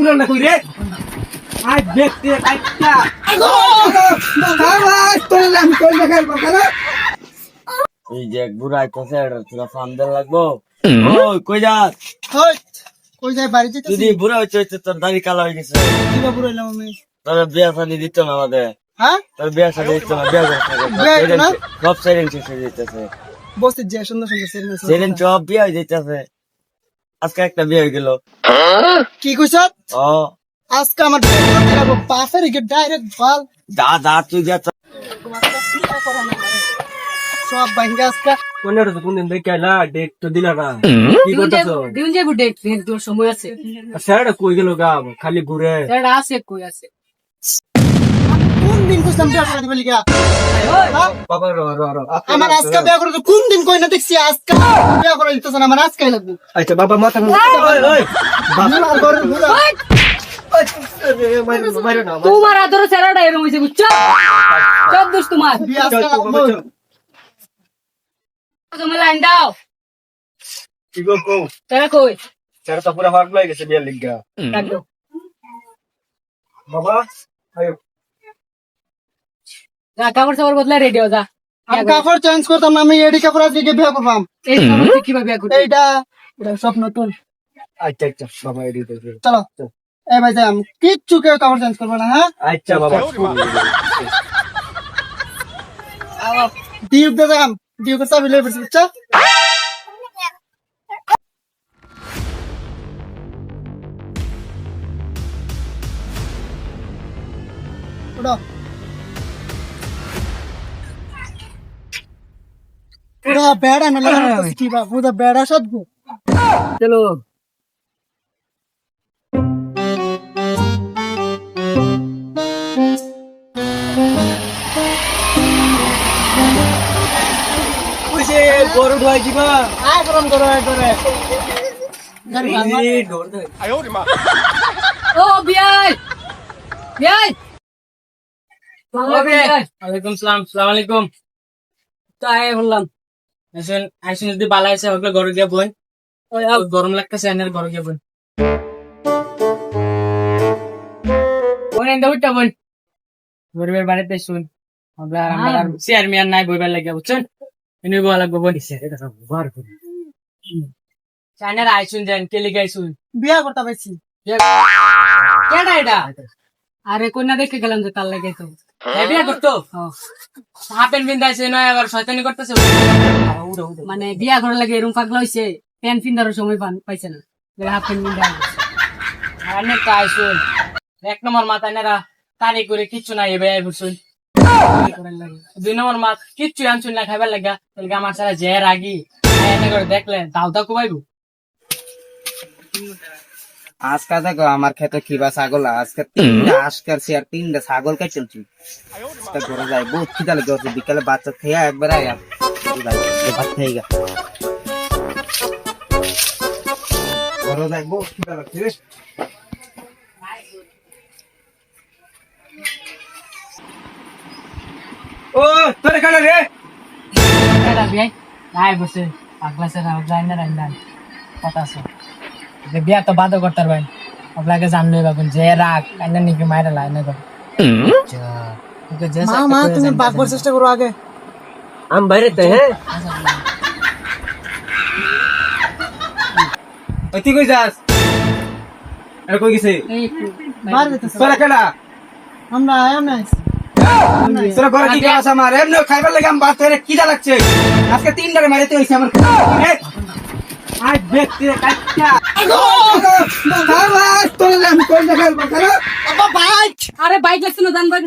পুরো না কই রে আজ দেখতে কাটটা আমি কই না খেলব এই যে বুড়া আইতাছে এটা তোরা ফান্দার লাগবো? ওই কই যাস? হই কই যাই বাড়ি যেতে যদি বুড়া হইতে হইতে তোর দাড়ি কালো হয়ে গেছে। আমি। তোর বিয়া শাদি দিত না আমাদের? হ্যাঁ? তোর বিয়া শাদি দিত না বিয়া বিয়া সব সাইলেন্স শেষ হয়ে যেতেছে বসে যে সুন্দর সুন্দর সেরেন সব বিয়া হয়ে যেতেছে আজকে একটা বিয়ে হয়ে গেল। কি কইছ? ও। আজকে আমার বাপের গে ডাইরেক্ট বাল দা দা তুই যা সব ভাঙ্গে আজকে। কোনের তো কোনদিন দেখে না ডেট তো দিলা না। কি করতেছো? দিন যাব ডেট ফের তোর সময় আছে। স্যার কই গেল গা? খালি ঘুরে। স্যার আছে কই আছে? আমার আজকে বিয়া করে কোন দিন কই না দেখছি আজকে বিয়া করে দিতেছ না আমার আজকে লাগবে। আচ্ছা বাবা মাথা আমার তোমার আদর এরকম হয়েছে বুঝছ? সব দোষ তোমার। বিয়া আজকে লাগবে। তুমি লাইন দাও। কি গো কো তারা কই? স্যার তো পুরা ফাট লাগে গেছে বিয়ার লিগা। বাবা আয়ো। যা কাপড় সাপড় বদলা রেডি হও যা। আমি কাপড় চেঞ্জ করতাম না আমি এডি কাপড় আজকে বিয়া করবাম এই কীভাবে বিয়া করবি? এইটা এটা সব নতুন। আচ্ছা আচ্ছা বাবা এডি তো চলো। এই ভাই যাই আমি কিচ্ছু কেউ কাপড় চেঞ্জ করব না হ্যাঁ? আচ্ছা বাবা। ডিউক দে যাম ডিউকের চাবি পড়ছি বুঝছ? উঠো। পুরা বেড়া না লাগা কি বা পুরা বেড়া সব চলো গরু ধোয়াই দিবা আয় গরম করো আয় করে গাড়ি ভাঙা। এই ও বিয়াই বিয়াই ওয়ালাইকুম সালাম সালাম আলাইকুম তাই বললাম আইসেন যদি বালা আছে ওগুলো ঘরে গিয়ে বই গরম লাগতেছে এনের ঘরে গিয়ে বই বোন এনে উঠটা বোন গরিবের বাড়িতে শুন আমরা আমরা চেয়ারম্যান নাই বইবার লাগিয়া বুঝছেন এনে বলা লাগবে বোন চাইনার আইসুন যান বিয়া করতে পারছি কেডা এটা আরে কন্যা দেখে গেলাম যে তার লাগে তো। এ বিয়া করতো? হাফ প্যান্ট বিন্দাইছে নয় আবার শয়তানি করতেছে। মানে বিয়া করার লাগে এরকম পাগলা হইছে প্যান্ট পিন্দারও সময় পান- পাইছে না। হাফ প্যান্ট পিন্দা আনে তো আইসুন এক নম্বর মাথা নেরা তারি করে কিচ্ছু নাই এবার বুঝছুন দুই নম্বর মাত কিচ্ছু আনছুন না খাইবার লাগা। তাহলে আমার সারা এনে করে দেখলে দাও দাও কুবাইবো আজকে দেখো আমার খেতে খিবা ছাগল আজকে তিনটা আজকার আর তিনটা ছাগল কে চলছি ঘরে যাই বহুত খিদা লেগে বিকালে বাচ্চা খেয়ে একবার আয়া। ভাত খেয়ে গা। ঘরে যাই বহুত খিদা লাগছে ও তোরে কাটা রে? এটা বসে পাগলা সে রাগ যায় না রাই নাই কথা আছে। বিয়া তো বাদ করতে পারবেন আপনাকে জানলে বাবুন যে রাগ কান্না নিকে মাইরা লাই না মা মা তুমি বাকবার চেষ্টা করো আগে। আম বাইরে তে হ্যাঁ? তুই কই যাস? আর কই গেছে? এই মার দিতেছ তোরা কেডা? আমরা আয়াম নাই তোরা ঘরে কি কাজ আমার? এমনি খাইবার লাগে বাচ্চা কিদা লাগছে? আজকে তিনটারে মারিতে হইছে আমার আজ দেখতে কাটটা। আরে বাইক লাগছে না দান বাইক